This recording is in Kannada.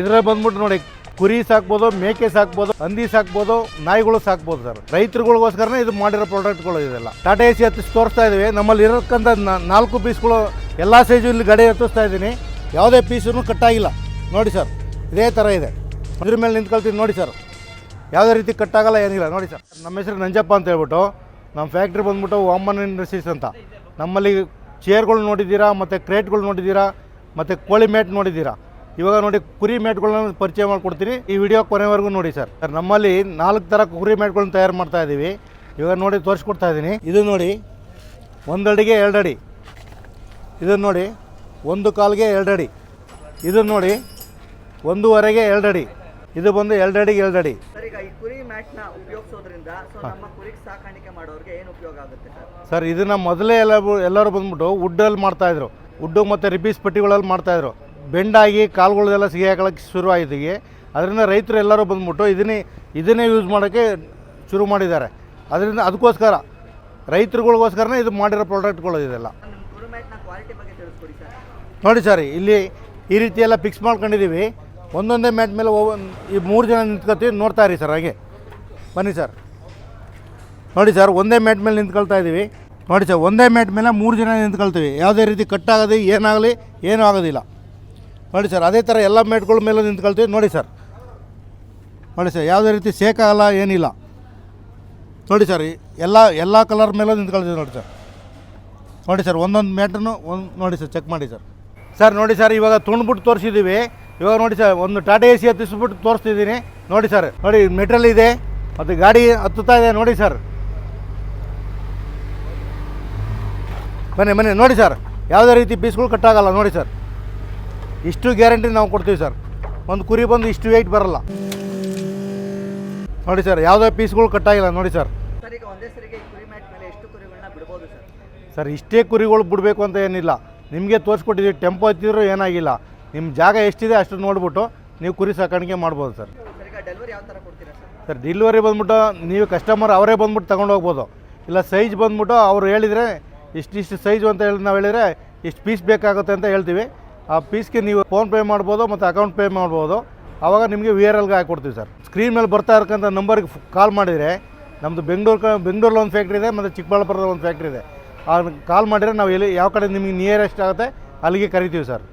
ಇದ್ರಲ್ಲಿ ಬಂದ್ಬಿಟ್ಟು ನೋಡಿ, ಕುರಿ ಸಾಕ್ಬೋದು, ಮೇಕೆ ಸಾಕ್ಬೋದು, ಹಂದಿ ಸಾಕ್ಬೋದು, ನಾಯಿಗಳು ಸಾಕ್ಬೋದು ಸರ್. ರೈತರುಗಳಿಗೋಸ್ಕರನೇ ಇದು ಮಾಡಿರೋ ಪ್ರಾಡಕ್ಟ್ಗಳು ಇದೆಲ್ಲ. ಟಾಟಾ ಎ ಸಿ ಹತ್ತಿಸಿ ತೋರಿಸ್ತಾ ಇದ್ದೀವಿ. ನಮ್ಮಲ್ಲಿ ಇರೋಕ್ಕಂಥ ನಾಲ್ಕು ಪೀಸ್ಗಳು ಎಲ್ಲ ಸೈಜು ಇಲ್ಲಿ ಗಡಿ ಹತ್ತಿಸ್ತಾ ಇದ್ದೀನಿ. ಯಾವುದೇ ಪೀಸೂ ಕಟ್ಟಾಗಿಲ್ಲ. ನೋಡಿ ಸರ್, ಇದೇ ಥರ ಇದೆ. ಅದ್ರ ಮೇಲೆ ನಿಂತ್ಕೊಳ್ತೀನಿ ನೋಡಿ ಸರ್. ಯಾವುದೇ ರೀತಿ ಕಟ್ಟಾಗಲ್ಲ, ಏನಿಲ್ಲ. ನೋಡಿ ಸರ್. ನಮ್ಮ ಹೆಸರು ನಂಜಪ್ಪ ಅಂತ ಹೇಳ್ಬಿಟ್ಟು, ನಮ್ಮ ಫ್ಯಾಕ್ಟ್ರಿ ಬಂದ್ಬಿಟ್ಟು ವಾಮನ್ ಇಂಡಸ್ಟ್ರೀಸ್ ಅಂತ. ನಮ್ಮಲ್ಲಿ ಚೇರ್ಗಳು ನೋಡಿದ್ದೀರಾ, ಮತ್ತು ಕ್ರೇಟ್ಗಳು ನೋಡಿದ್ದೀರಾ, ಮತ್ತು ಕೋಳಿ ಮೇಟ್ ನೋಡಿದ್ದೀರಾ. ಇವಾಗ ನೋಡಿ ಕುರಿ ಮೇಟ್ಗಳನ್ನ ಪರಿಚಯ ಮಾಡಿಕೊಡ್ತೀನಿ. ಈ ವಿಡಿಯೋ ಕೊನೆವರೆಗೂ ನೋಡಿ ಸರ್. ಸರ್ ನಮ್ಮಲ್ಲಿ ನಾಲ್ಕು ಥರ ಕುರಿ ಮೇಟ್ಗಳನ್ನ ತಯಾರು ಮಾಡ್ತಾ ಇದ್ದೀವಿ. ಇವಾಗ ನೋಡಿ ತೋರಿಸ್ಕೊಡ್ತಾ ಇದ್ದೀನಿ. ಇದು ನೋಡಿ ಒಂದಡಿಗೆ ಅಡಿಗೆ ಎರಡು ಅಡಿ ಇದನ್ನು ನೋಡಿ ಒಂದು ಕಾಲಿಗೆ ಎರಡು ಅಡಿ ಇದನ್ನು ನೋಡಿ ಒಂದೂವರೆಗೆ ಎರಡು ಅಡಿ ಇದು ಬಂದು ಎರಡು ಅಡಿಗೆ ಎರಡು ಅಡಿ ಸರ್? ಇದನ್ನ ಸರ್ ಮೊದಲೇ ಎಲ್ಲ ಎಲ್ಲರೂ ಬಂದ್ಬಿಟ್ಟು ವುಡ್ಡಲ್ಲಿ ಮಾಡ್ತಾಯಿದ್ರು ವುಡ್ಡು ಮತ್ತು ರಿಬೀಸ್ ಪಟ್ಟಿಗಳಲ್ಲಿ ಮಾಡ್ತಾಯಿದ್ರು ಬೆಂಡಾಗಿ ಕಾಲುಗಳೆಲ್ಲ ಸಿಗಾಕೊಳ್ಳೋಕ್ಕೆ ಶುರು ಆಯ್ತಿಗೆ ಅದರಿಂದ ರೈತರು ಎಲ್ಲರೂ ಬಂದ್ಬಿಟ್ಟು ಇದನ್ನೇ ಇದನ್ನೇ ಯೂಸ್ ಮಾಡೋಕ್ಕೆ ಶುರು ಮಾಡಿದ್ದಾರೆ. ಅದರಿಂದ ಅದಕ್ಕೋಸ್ಕರ, ರೈತರುಗಳಿಗೋಸ್ಕರನೇ ಇದು ಮಾಡಿರೋ ಪ್ರಾಡಕ್ಟ್ಗಳು ಇದೆಲ್ಲ. ನೋಡಿ ಸರ್, ಇಲ್ಲಿ ಈ ರೀತಿ ಎಲ್ಲ ಫಿಕ್ಸ್ ಮಾಡ್ಕೊಂಡಿದ್ದೀವಿ ಒಂದೊಂದೇ ಮ್ಯಾಟ್ ಮೇಲೆ ಈ ಮೂರು ಜನ ನಿಂತ್ಕೊತೀವಿ, ನೋಡ್ತಾ ಇರಿ ಸರ್ ಹಾಗೆ. ಬನ್ನಿ ಸರ್. ನೋಡಿ ಸರ್, ಒಂದೇ ಮ್ಯಾಟ್ ಮೇಲೆ ನಿಂತ್ಕೊಳ್ತಾ ಇದ್ದೀವಿ ನೋಡಿ ಸರ್, ಒಂದೇ ಮ್ಯಾಟ್ ಮೇಲೆ ಮೂರು ಜನ ನಿಂತ್ಕೊಳ್ತೀವಿ. ಯಾವುದೇ ರೀತಿ ಕಟ್ಟಾಗದೆ ಏನಾಗಲಿ, ಏನೂ ಆಗೋದಿಲ್ಲ. ನೋಡಿ ಸರ್, ಅದೇ ಥರ ಎಲ್ಲ ಮ್ಯಾಟ್ಗಳ ಮೇಲೆ ನಿಂತ್ಕೊಳ್ತೀವಿ. ನೋಡಿ ಸರ್. ನೋಡಿ ಸರ್, ಯಾವುದೇ ರೀತಿ ಸೇಕಾಗಲ್ಲ ಏನಿಲ್ಲ. ನೋಡಿ ಸರ್ ಎಲ್ಲ ಎಲ್ಲ ಕಲರ್ ಮೇಲೆ ನಿಂತ್ಕೊಳ್ತೀವಿ ನೋಡಿ ಸರ್. ನೋಡಿ ಸರ್, ಒಂದೊಂದು ಮೇಟ್ರನ್ನು ಒಂದು, ನೋಡಿ ಸರ್, ಚೆಕ್ ಮಾಡಿ ಸರ್. ಸರ್, ನೋಡಿ ಸರ್, ಇವಾಗ ತುಂಡ್ಬಿಟ್ಟು ತೋರಿಸಿದ್ದೀವಿ ಇವಾಗ ನೋಡಿ ಸರ್, ಒಂದು ಟಾಟಾ ಎ ಸಿ ಹತ್ತಿಸ್ಬಿಟ್ಟು ತೋರಿಸ್ತಿದ್ದೀನಿ. ನೋಡಿ ಸರ್, ನೋಡಿ ಮೆಟ್ರಲ್ ಇದೆ, ಮತ್ತು ಗಾಡಿ ಹತ್ತುತ್ತಾ ಇದೆ, ನೋಡಿ ಸರ್. ಬನ್ನಿ ಬನ್ನಿ, ನೋಡಿ ಸರ್. ಯಾವುದೇ ರೀತಿ ಬೀಸ್ಗಳು ಕಟ್ಟಾಗಲ್ಲ ನೋಡಿ ಸರ್. ಇಷ್ಟು ಗ್ಯಾರಂಟಿ ನಾವು ಕೊಡ್ತೀವಿ ಸರ್. ಒಂದು ಕುರಿ ಬಂದು ಇಷ್ಟು ವೆಯ್ಟ್ ಬರಲ್ಲ. ನೋಡಿ ಸರ್ ಯಾವುದೇ ಪೀಸ್ಗಳು ಕಟ್ಟಾಗಿಲ್ಲ ನೋಡಿ ಸರ್. ಸರ್ ಇಷ್ಟೇ ಕುರಿಗಳು ಬಿಡಬೇಕು ಅಂತ ಏನಿಲ್ಲ. ನಿಮಗೆ ತೋರಿಸ್ಕೊಟ್ಟಿದ್ದೀವಿ ಟೆಂಪೋ ಹತ್ತಿದ್ರು ಏನಾಗಿಲ್ಲ. ನಿಮ್ಮ ಜಾಗ ಎಷ್ಟಿದೆ ಅಷ್ಟು ನೋಡ್ಬಿಟ್ಟು ನೀವು ಕುರಿ ಸಾಕಾಣಿಕೆ ಮಾಡ್ಬೋದು ಸರ್. ಸರ್ ಡೆಲಿವರಿ ಬಂದ್ಬಿಟ್ಟು ನೀವು ಕಸ್ಟಮರ್ ಅವರೇ ಬಂದ್ಬಿಟ್ಟು ತೊಗೊಂಡು ಹೋಗ್ಬೋದು. ಇಲ್ಲ ಸೈಜ್ ಬಂದ್ಬಿಟ್ಟು ಅವ್ರು ಹೇಳಿದರೆ ಇಷ್ಟಿಷ್ಟು ಸೈಜು ಅಂತ ಹೇಳಿ ನಾವು ಹೇಳಿದರೆ ಇಷ್ಟು ಪೀಸ್ ಬೇಕಾಗುತ್ತೆ ಅಂತ ಹೇಳ್ತೀವಿ. ಆ ಪೀಸ್ಗೆ ನೀವು ಫೋನ್ಪೇ ಮಾಡ್ಬೋದು ಮತ್ತು ಅಕೌಂಟ್ ಪೇ ಮಾಡ್ಬೋದು. ಆವಾಗ ನಿಮಗೆ ವಿ ಆರ್ ಎಲ್ಗೆ ಹಾಕ್ಕೊಡ್ತೀವಿ ಸರ್. ಸ್ಕ್ರೀನ್ ಮೇಲೆ ಬರ್ತಾ ಇರಕ್ಕಂಥ ನಂಬರ್ಗೆ ಕಾಲ್ ಮಾಡಿದರೆ ನಮ್ಮದು ಬೆಂಗಳೂರು ಬೆಂಗಳೂರಲ್ಲಿ ಒಂದು ಫ್ಯಾಕ್ಟ್ರಿ ಇದೆ, ಮತ್ತು ಚಿಕ್ಕಬಳ್ಳಾಪುರದ ಒಂದು ಫ್ಯಾಕ್ಟ್ರಿ ಇದೆ. ಕಾಲ್ ಮಾಡಿದರೆ ನಾವು ಎಲ್ಲಿ ಯಾವ ಕಡೆ ನಿಮಗೆ ನಿಯರೆಸ್ಟ್ ಆಗುತ್ತೆ, ಅಲ್ಲಿಗೆ ಕರಿತೀವಿ ಸರ್.